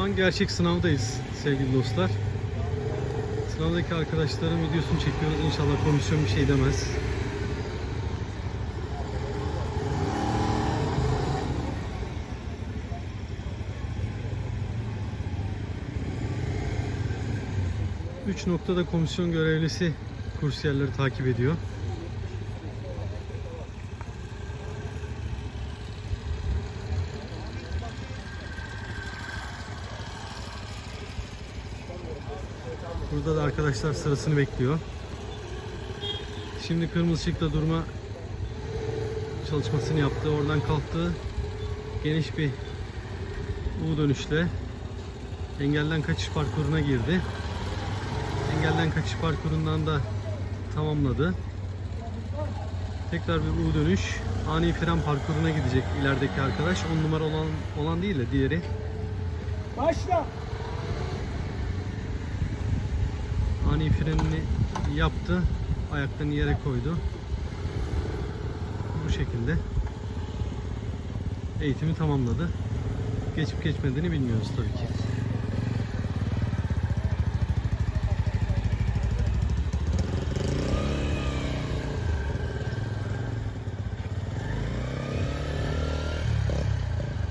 an gerçek sınavdayız sevgili dostlar. Sınavdaki arkadaşların videosunu çekiyoruz. İnşallah komisyon bir şey demez. Üç noktada komisyon görevlisi kursiyerleri takip ediyor. Burada da arkadaşlar sırasını bekliyor. Şimdi kırmızı ışıkta durma çalışmasını yaptı. Oradan kalktı. Geniş bir U dönüşle engelden kaçış parkuruna girdi. Engelden kaçış parkurundan da tamamladı. Tekrar bir U dönüş. Ani fren parkuruna gidecek ilerideki arkadaş. 10 numara olan olan değil de diğeri. Başla. Ani frenini yaptı. Ayaklarını yere koydu. Bu şekilde eğitimi tamamladı. Geçip geçmediğini bilmiyoruz tabii ki.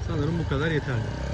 Sanırım bu kadar yeterli.